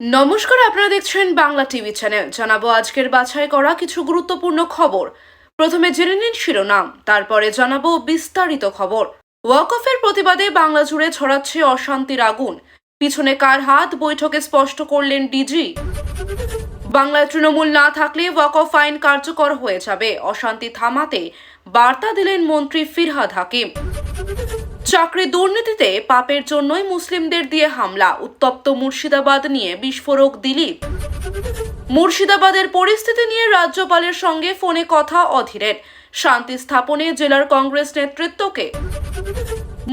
নমস্কার, আপনারা দেখছেন বাংলা টিভি চ্যানেল। জানাব আজকের বাছাই করা কিছু গুরুত্বপূর্ণ খবর। প্রথমে জেনে নিন শিরোনাম, তারপরে জানাব বিস্তারিত খবর। ওয়াকফের প্রতিবাদে বাংলা জুড়ে ছড়াচ্ছে অশান্তির আগুন। পিছনে কার হাত, বৈঠকে স্পষ্ট করলেন ডিজি। বাংলায় তৃণমূল না থাকলে ওয়াকফ আইন কার্যকর হয়ে যাবে। অশান্তি থামাতে বার্তা দিলেন মন্ত্রী ফিরহাদ হাকিম। চাকরি দুর্নীতিতে পাপের জন্যই মুসলিমদের দিয়ে হামলা, উত্তপ্ত মুর্শিদাবাদ নিয়ে বিস্ফোরক দিলীপ। মুর্শিদাবাদের পরিস্থিতি নিয়ে রাজ্যপালের সঙ্গে ফোনে কথা অধীরের। শান্তি স্থাপনে জেলার কংগ্রেস নেতৃত্বকে।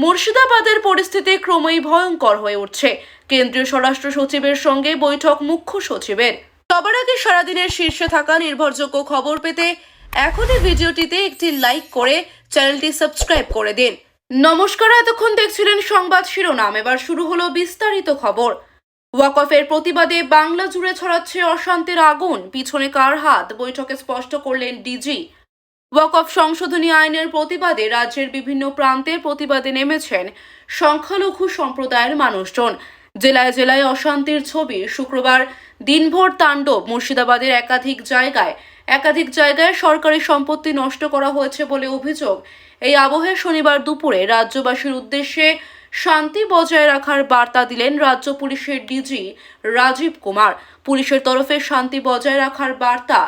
মুর্শিদাবাদের পরিস্থিতি ক্রমেই ভয়ঙ্কর হয়ে উঠছে। কেন্দ্রীয় স্বরাষ্ট্র সচিবের সঙ্গে বৈঠক মুখ্য সচিবের। সবার আগে সারাদিনের শীর্ষে থাকা নির্ভরযোগ্য খবর পেতে এখনই ভিডিওটিতে একটি লাইক করে চ্যানেলটি সাবস্ক্রাইব করে দিন। নমস্কার, এতক্ষণ দেখছিলেন সংবাদ শিরোনাম। এবার শুরু হলো বিস্তারিত খবর। ওয়াকফের প্রতিবাদে বাংলা জুড়ে ছড়াচ্ছে অশান্তির আগুন। পিছনে কার হাত? বৈঠকে স্পষ্ট করলেন ডিজি। ওয়াকফ সংশোধনী আইনের প্রতিবাদে রাজ্যের বিভিন্ন প্রান্তে প্রতিবাদে নেমেছেন সংখ্যালঘু সম্প্রদায়ের মানুষজন। জেলায় জেলায় অশান্তির ছবি। শুক্রবার দিনভর তাণ্ডব মুর্শিদাবাদের একাধিক জায়গায়। একাধিক জায়গায় সরকারি সম্পত্তি নষ্ট করা হয়েছে বলে অভিযোগ। এই আবহে শনিবার দুপুরে রাজ্যবাসীর উদ্দেশ্যে শান্তি বজায় রাখার বার্তা দিলেন রাজ্য পুলিশের ডিজি রাজীব কুমার। পুলিশের তরফে শান্তি বজায় রাখার বার্তা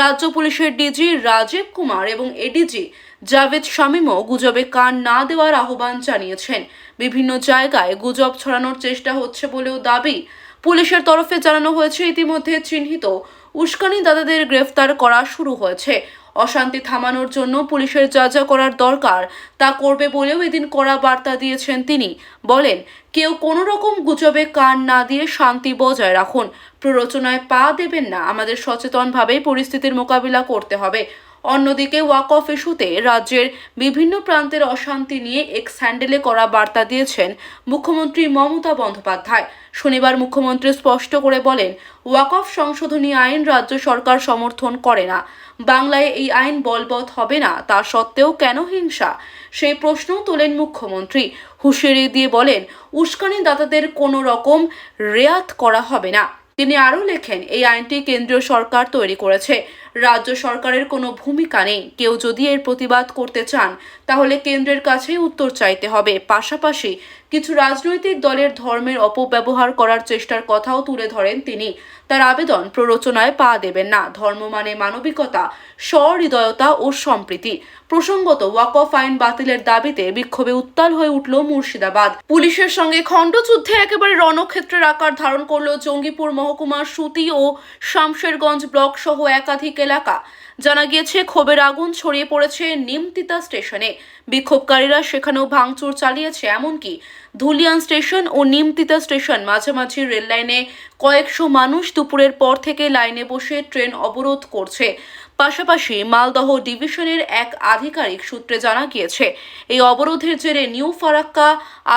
রাজ্য পুলিশের ডিজি রাজীব কুমার এবং এডিজি জাভেদ শামীমও গুজবে কান না দেওয়ার আহ্বান জানিয়েছেন। বিভিন্ন জায়গায় গুজব ছড়ানোর চেষ্টা হচ্ছে বলেও দাবি। পুলিশের তরফে জানানো হয়েছে, ইতিমধ্যে চিহ্নিত উস্কানি দাদাদের গ্রেফতার করা শুরু হয়েছে। অশান্তি থামানোর জন্য পুলিশের যা যা করার দরকার তা করবে বলেও এদিন কড়া বার্তা দিয়েছেন তিনি। বলেন, কেউ কোনো রকম গুজবে কান না দিয়ে শান্তি বজায় রাখুন। প্ররোচনায় পা দেবেন না। আমাদের সচেতনভাবেই পরিস্থিতির মোকাবিলা করতে হবে। অন্যদিকে ওয়াক অফ ইস্যুতে রাজ্যের বিভিন্ন প্রান্তের অশান্তি নিয়ে এক স্যান্ডেলে করা বার্তা দিয়েছেন মুখ্যমন্ত্রী মমতা বন্দ্যোপাধ্যায়। শনিবার মুখ্যমন্ত্রী স্পষ্ট করে বলেন ওয়াকফ সংশোধনী আইন রাজ্য সরকার সমর্থন করে না। বাংলায় এই আইন বলবৎ হবে না, তা সত্ত্বেও কেন হিংসা? সেই প্রশ্নও তোলেন মুখ্যমন্ত্রী। হুঁশিয়ারি দিয়ে বলেন উস্কানি দাতাদের কোনো রকম রেয়াত করা হবে না। তিনি আরও লেখেন, এই আইনটি কেন্দ্রীয় সরকার তৈরি করেছে। রাজ্য সরকারের কোনো ভূমিকা নেই। কেউ যদি এর প্রতিবাদ করতে চান, তাহলে কেন্দ্রের কাছেই উত্তর চাইতে হবে। পাশাপাশি কিছু রাজনৈতিক দলের ধর্মের অপব্যবহার করার চেষ্টার কথাও তুলে ধরেন তিনি। তার আবেদন প্ররোচনায় পা দেবেন না। ধর্ম মানে মানবিকতা সহৃদয়তা ও সম্প্রীতি। প্রসঙ্গত ওয়াকফ আইন বাতিলের দাবিতে বিক্ষোভে উত্তাল হয়ে উঠল মুর্শিদাবাদ। পুলিশের সঙ্গে খণ্ডযুদ্ধে একেবারে রণক্ষেত্রের আকার ধারণ করল জঙ্গিপুর মহকুমার সুতি ও শামশেরগঞ্জ ব্লক সহ একাধিক এলাকা। জানা গিয়েছে, ক্ষোভের আগুন ছড়িয়ে পড়েছে নিমতিতা স্টেশনে। বিক্ষোভকারীরা সেখানেও ভাঙচুর চালিয়েছে, এমনকি ধুলিয়ান স্টেশন ও নিমতিতা স্টেশন মাঝামাঝি রেল লাইনে কয়েকশো মানুষ দুপুরের পর থেকে লাইনে বসে ট্রেন অবরোধ করছে। পাশাপাশি মালদহ ডিভিশনের এক আধিকারিক সূত্রে জানা গিয়েছে, এই অবরোধের জেরে নিউ ফারাক্কা,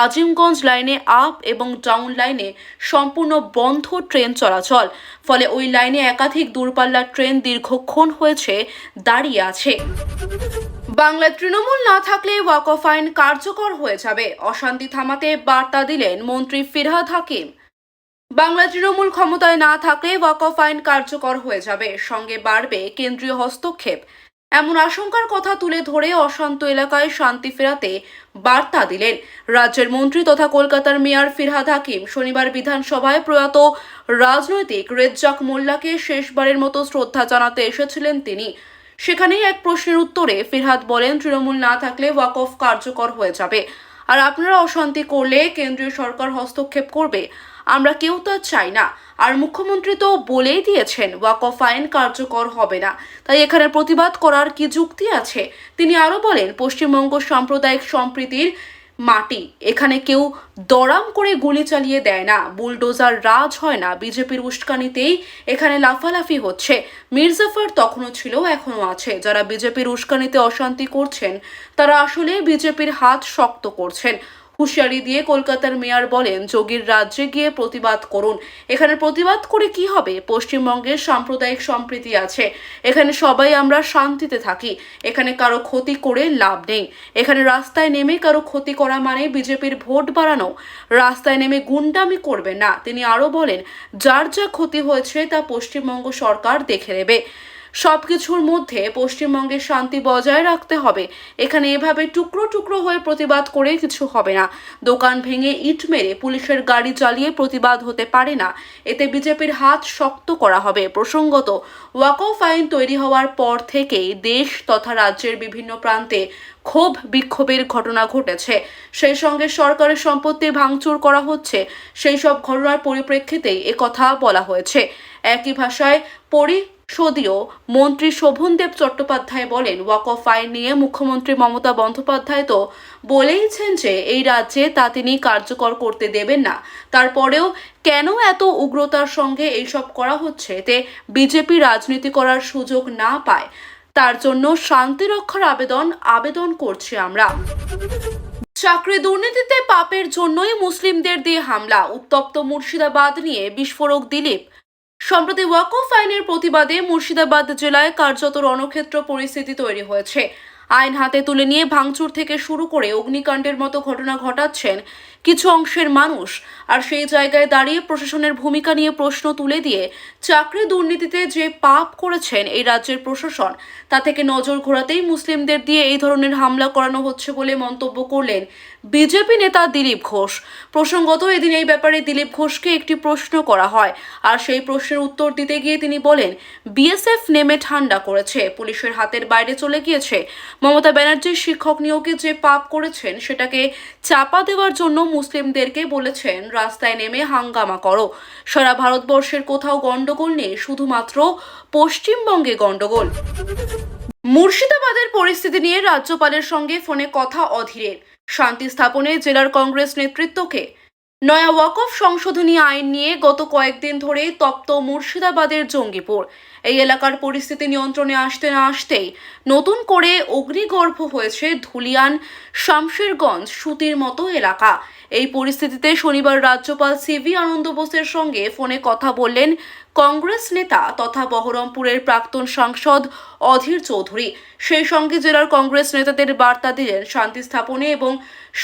আজিমগঞ্জ লাইনে আপ এবং ডাউন লাইনে সম্পূর্ণ বন্ধ ট্রেন চলাচল। ফলে ওই লাইনে একাধিক দূরপাল্লার ট্রেন দীর্ঘক্ষণ হয়েছে, দাঁড়িয়ে আছে। বাংলায় তৃণমূল না থাকলে ওয়াকফ আইন কার্যকর হয়ে যাবে। অশান্তি থামাতে বার্তা দিলেন মন্ত্রী ফিরহাদ হাকিম। বাংলা তৃণমূল ক্ষমতায় না থাকলে ওয়াকফ আইন কার্যকর হয়ে যাবে, সঙ্গে বাড়বে কেন্দ্রীয় হস্তক্ষেপ। এমন আশঙ্কার কথা তুলে ধরে অশান্ত এলাকায় শান্তি ফেরাতে বার্তা দিলেন রাজ্যের মন্ত্রী তথা কলকাতার মেয়র ফিরহাদ হাকিম। শনিবার বিধানসভায় প্রয়াত রাজনৈতিক রেজ্জাক মোল্লাকে শেষবারের মতো শ্রদ্ধা জানাতে এসেছিলেন তিনি। সেখানেই এক প্রশ্নের উত্তরে ফিরহাদ বলেন, তৃণমূল না থাকলে ওয়াকফ কার্যকর হয়ে যাবে। আর আপনারা অশান্তি করলে কেন্দ্রীয় সরকার হস্তক্ষেপ করবে। আমরা কেউ তা চাই না। আর মুখ্যমন্ত্রী তো বলেই দিয়েছেন ওয়াকফ আইন কার্যকর হবে না। তাই এখানে প্রতিবাদ করার কি যুক্তি আছে? তিনি আরও বলেন, পশ্চিমবঙ্গ সাম্প্রদায়িক সম্প্রীতির মাটি। এখানে কেউ দরাম করে গুলি চালিয়ে দেয় না। বুলডোজার রাজ হয় না। বিজেপির উস্কানিতেই এখানে লাফালাফি হচ্ছে। মির্জাফর তখনও ছিল, এখনও আছে। যারা বিজেপির উস্কানিতে অশান্তি করছেন, তারা আসলে বিজেপির হাত শক্ত করছেন। হুঁশিয়ারি দিয়ে কলকাতার মেয়র বলেন, যোগীর রাজ্যে গিয়ে প্রতিবাদ করুন। এখানে প্রতিবাদ করে কি হবে? পশ্চিমবঙ্গের সাম্প্রদায়িক সম্প্রীতি আছে। এখানে সবাই আমরা শান্তিতে থাকি। এখানে কারও ক্ষতি করে লাভ নেই। এখানে রাস্তায় নেমে কারও ক্ষতি করা মানে বিজেপির ভোট বাড়ানো। রাস্তায় নেমে গুন্ডামি করবে না। তিনি আরও বলেন, যার যা ক্ষতি হয়েছে তা পশ্চিমবঙ্গ সরকার দেখে নেবে। সবকিছুর মধ্যে পশ্চিমবঙ্গের শান্তি বজায় রাখতে হবে। এখানে এভাবে টুকরো টুকরো হয়ে প্রতিবাদ করে কিছু হবে না। দোকান ভেঙে ইট মেরে পুলিশের গাড়ি চালিয়ে প্রতিবাদ হতে পারে না। এতে বিজেপির হাত শক্ত করা হবে। প্রসঙ্গত, ওয়াকফ আইন তৈরি হওয়ার পর থেকেই দেশ তথা রাজ্যের বিভিন্ন প্রান্তে ক্ষোভ বিক্ষোভের ঘটনা ঘটেছে। সেই সঙ্গে সরকারের সম্পত্তি ভাঙচুর করা হচ্ছে। সেই সব ঘটনার পরিপ্রেক্ষিতেই কথা বলা হয়েছে। একই ভাষায় পরিষদীয় মন্ত্রী শোভনদেব চট্টোপাধ্যায় বলেন ওয়াকফ আইন নিয়ে মুখ্যমন্ত্রী মমতা বন্দ্যোপাধ্যায় তো বলেইছেন যে, এই রাজ্যে তা তিনি কার্যকর করতে দেবেন না। তারপরেও কেন এত উগ্রতার সঙ্গে এইসব করা হচ্ছে? এতে বিজেপি রাজনীতি করার সুযোগ না পায়। তার জন্য শান্তি রক্ষার আবেদন আবেদন করছি আমরা। চাকরি দুর্নীতিতে পাপের জন্যই মুসলিমদের দিয়ে হামলা, উত্তপ্ত মুর্শিদাবাদ নিয়ে বিস্ফোরক দিলীপ। সম্প্রতি ওয়াকফ আইনের প্রতিবাদে মুর্শিদাবাদ জেলায় কার্যত রণক্ষেত্র পরিস্থিতি তৈরি হয়েছে। আইন হাতে তুলে নিয়ে ভাঙচুর থেকে শুরু করে অগ্নিকাণ্ডের মতো ঘটনা ঘটাচ্ছেন কিছু অংশের মানুষ আর সেই জায়গায় দাঁড়িয়ে প্রশাসনের ভূমিকা নিয়ে প্রশ্ন তুলে দিয়ে চাকরি দুর্নীতিতে যে পাপ করেছেন এই রাজ্যের প্রশাসন, তা থেকে নজর ঘোরাতেই মুসলিমদের দিয়ে এই ধরনের হামলা করানো হচ্ছে বলে মন্তব্য করলেন বিজেপি নেতা দিলীপ ঘোষ। প্রসঙ্গত এদিন এই ব্যাপারে দিলীপ ঘোষকে একটি প্রশ্ন করা হয় আর সেই প্রশ্নের উত্তর দিতে গিয়ে তিনি বলেন, বিএসএফ নেমে ঠান্ডা করেছে, পুলিশের হাতের বাইরে চলে গিয়েছে। মমতা ব্যানার্জির শিক্ষক নিয়োগে যে পাপ করেছেন, সেটাকে চাপা দেওয়ার জন্য মুসলিমদেরকে বলেছেন, রাস্তায় নেমে হাঙ্গামা করো। সারা ভারতবর্ষের কোথাও গন্ডগোল নেই, শুধুমাত্র পশ্চিমবঙ্গে গন্ডগোল মুর্শিদাবাদের পরিস্থিতি নিয়ে রাজ্যপালের সঙ্গে ফোনে কথা অধীরের শান্তি স্থাপনে জেলার কংগ্রেস নেতৃত্বকে। নয়া ওয়াকফ সংশোধনী আইন নিয়ে গত কয়েকদিন ধরে তপ্ত মুর্শিদাবাদের জঙ্গিপুর। এই এলাকার পরিস্থিতি নিয়ন্ত্রণে আসতে না আসতেই নতুন করে অগ্নিগর্ভ হয়েছে ধুলিয়ান শামশেরগঞ্জ সুতির মতো এলাকা। এই পরিস্থিতিতে শনিবার রাজ্যপাল সিভি আনন্দ বোসের সঙ্গে ফোনে কথা বললেন কংগ্রেস নেতা তথা বহরমপুরের প্রাক্তন সাংসদ অধীর চৌধুরী। সেই সঙ্গে জেলার কংগ্রেস নেতাদের বার্তা দিলেন শান্তি স্থাপনে এবং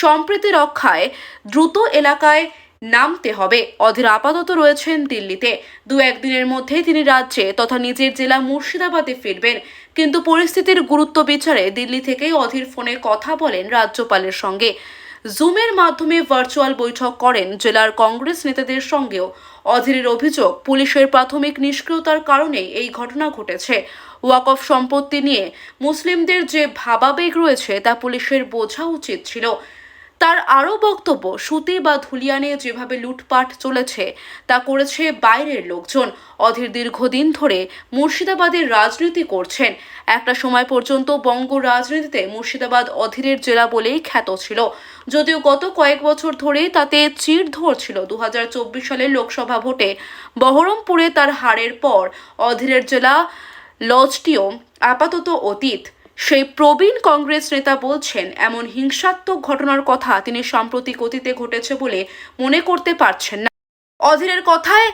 সম্প্রীতি রক্ষায় দ্রুত এলাকায় নামতে হবে। অধীর আপাতত রয়েছেন দিল্লিতে। দু একদিনের মধ্যেই তিনি রাজ্যে তথা নিজের জেলা মুর্শিদাবাদে ফিরবেন। কিন্তু পরিস্থিতির গুরুত্ব বিচারে দিল্লি থেকেই অধীর ফোনে কথা বলেন রাজ্যপালের সঙ্গে। জুমের মাধ্যমে ভার্চুয়াল বৈঠক করেন জেলার কংগ্রেস নেতাদের সঙ্গেও। অধীরের অভিযোগ, পুলিশের প্রাথমিক নিষ্ক্রিয়তার কারণে এই ঘটনা ঘটেছে। ওয়াকফ সম্পত্তি নিয়ে মুসলিমদের যে ভাবাবেগ রয়েছে তা পুলিশের বোঝা উচিত ছিল। তার আরও বক্তব্য, সুতি বা ধুলিয়ানে যেভাবে লুটপাট চলেছে, তা করেছে বাইরের লোকজন। অধীর দীর্ঘদিন ধরে মুর্শিদাবাদের রাজনীতি করছেন। একটা সময় পর্যন্ত বঙ্গ রাজনীতিতে মুর্শিদাবাদ অধীরের জেলা বলেই খ্যাত ছিল। যদিও গত কয়েক বছর ধরে তাতে চির ধরছিল দু হাজার চব্বিশ সালের লোকসভা ভোটে বহরমপুরে তার হারের পর অধীরের জেলা লজটিও আপাতত অতীত। সেই প্রবীণ কংগ্রেস নেতা বলছেন, এমন হিংসাত্মক ঘটনার কথা তিনি সাম্প্রতিক অতীতে ঘটেছে বলে মনে করতে পারছেন না। অধীরের কথায়,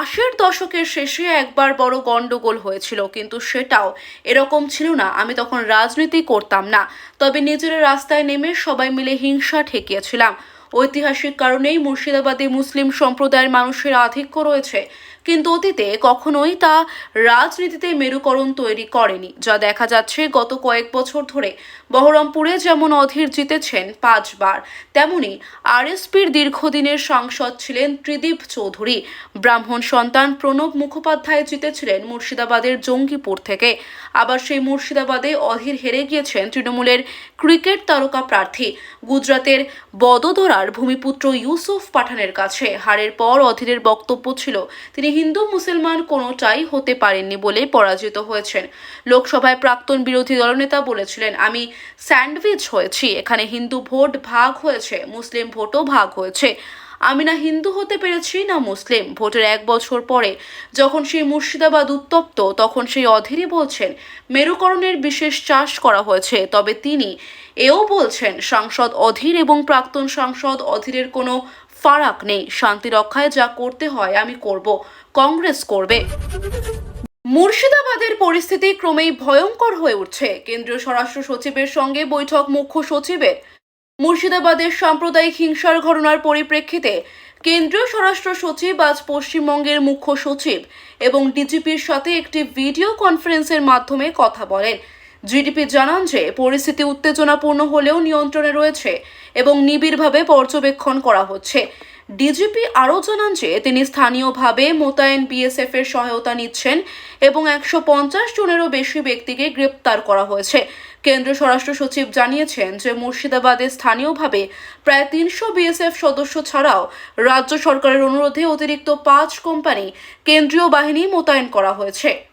আশির দশকের শেষে একবার বড় গন্ডগোল হয়েছিল, কিন্তু সেটাও এরকম ছিল না। আমি তখন রাজনীতি করতাম না, তবে নিজের রাস্তায় নেমে সবাই মিলে হিংসা ঠেকিয়েছিলাম। ঐতিহাসিক কারণেই মুর্শিদাবাদে মুসলিম সম্প্রদায়ের মানুষের আধিক্য রয়েছে। কিন্তু অতীতে কখনোই তা রাজনীতিতে মেরুকরণ তৈরি করেনি, যা দেখা যাচ্ছে গত কয়েক বছর ধরে। বহরমপুরে যেমন অধীর জিতেছেন পাঁচবার, তেমনি আরএসপির দীর্ঘদিনের সাংসদ ছিলেন ত্রিদীপ চৌধুরী। ব্রাহ্মণ সন্তান প্রণব মুখোপাধ্যায় জিতেছিলেন মুর্শিদাবাদের জঙ্গিপুর থেকে। আবার সেই মুর্শিদাবাদে অধীর হেরে গিয়েছেন তৃণমূলের ক্রিকেট তারকা প্রার্থী। গুজরাতের বদোদরার ভূমিপুত্র ইউসুফ পাঠানের কাছে হারের পর অধীরের বক্তব্য ছিল, তিনি হিন্দু মুসলমান কোনোটাই হতে পারেননি বলে পরাজিত হয়েছেন। লোকসভায় প্রাক্তন বিরোধী দলনেতা বলেছিলেন, আমি স্যান্ডউইচ হয়েছি, এখানে হিন্দু ভোট ভাগ হয়েছে, মুসলিম ভোটও ভাগ হয়েছে। আমি না হিন্দু হতে পেরেছি, না মুসলিম। ভোটের এক বছর পরে যখন সেই মুর্শিদাবাদ উত্তপ্ত, তখন সেই অধীরই বলছেন, মেরুকরণের বিশেষ চাষ করা হয়েছে। তবে তিনি এও বলছেন, সাংসদ অধীর এবং প্রাক্তন সাংসদ অধীরের কোনো ফারাক নেই। শান্তি রক্ষায় যা করতে হয়, আমি করব। কংগ্রেস করবে। মুর্শিদাবাদের পরিস্থিতি ক্রমেই ভয়ঙ্কর হয়ে উঠছে। কেন্দ্রীয় স্বরাষ্ট্র সচিবের সঙ্গে বৈঠক মুখ্য সচিবের। মুর্শিদাবাদের সাম্প্রদায়িক হিংসার ঘটনার পরিপ্রেক্ষিতে কেন্দ্রীয় স্বরাষ্ট্র সচিব আজ পশ্চিমবঙ্গের মুখ্য সচিব এবং ডিজিপির সাথে একটি ভিডিও কনফারেন্সের মাধ্যমে কথা বলেন। জিডিপি জানান যে, পরিস্থিতি উত্তেজনাপূর্ণ হলেও নিয়ন্ত্রণে রয়েছে এবং নিবিড়ভাবে পর্যবেক্ষণ করা হচ্ছে। ডিজিপি আরও জানান যে, তিনি স্থানীয়ভাবে মোতায়েন বিএসএফ এর সহায়তা নিচ্ছেন এবং একশো পঞ্চাশ জনেরও বেশি ব্যক্তিকে গ্রেপ্তার করা হয়েছে। কেন্দ্রীয় স্বরাষ্ট্র সচিব জানিয়েছেন যে, মুর্শিদাবাদে স্থানীয়ভাবে প্রায় তিনশো বিএসএফ সদস্য ছাড়াও রাজ্য সরকারের অনুরোধে অতিরিক্ত পাঁচ কোম্পানি কেন্দ্রীয় বাহিনী মোতায়েন করা হয়েছে।